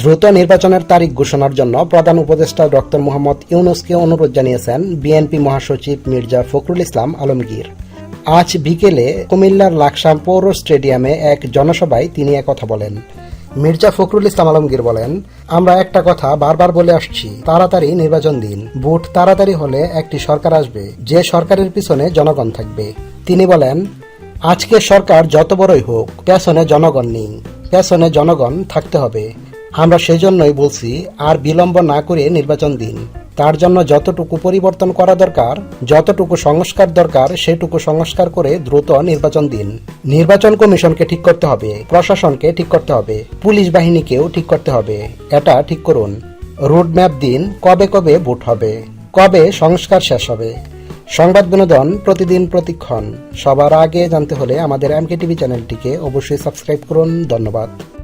দ্রুত নির্বাচনের তারিখ ঘোষণার জন্য প্রধান উপদেষ্টা ডক্টর মোহাম্মদ ইউনুসকে অনুরোধ জানিয়েছেন বিএনপি মহাসচিব মির্জা ফখরুল ইসলাম আলমগীর। আজ বিকেলে কুমিল্লার লাকসাম পৌর স্টেডিয়ামে এক জনসভায় তিনি একথা বলেন। মির্জা ফখরুল ইসলাম আলমগীর বলেন, আমরা একটা কথা বারবার বলে আসছি, তাড়াতাড়ি নির্বাচন দিন। ভোট তাড়াতাড়ি হলে একটি সরকার আসবে, যে সরকারের পিছনে জনগণ থাকবে। তিনি বলেন, আজকে সরকার যত বড়ই হোক, পেছনে জনগণ নেই। পেছনে জনগণ থাকতে হবে। আমরা সেই জন্যই বলছি, আর বিলম্ব না করে নির্বাচন দিন। তার জন্য যতটুকু পরিবর্তন করা দরকার, যতটুকু সংস্কার দরকার, সেটুকু সংস্কার করে দ্রুত নির্বাচন দিন। নির্বাচন কমিশনকে ঠিক করতে হবে, প্রশাসনকে ঠিক করতে হবে, পুলিশ বাহিনীকেও ঠিক করতে হবে। এটা ঠিক করুন। রোড ম্যাপ দিন, কবে কবে ভোট হবে, কবে সংস্কার শেষ হবে। সংবাদ বিনোদন প্রতিদিন প্রতিক্ষণ। সবার আগে জানতে হলে আমাদের এমকে টিভি চ্যানেলটিকে অবশ্যই সাবস্ক্রাইব করুন। ধন্যবাদ।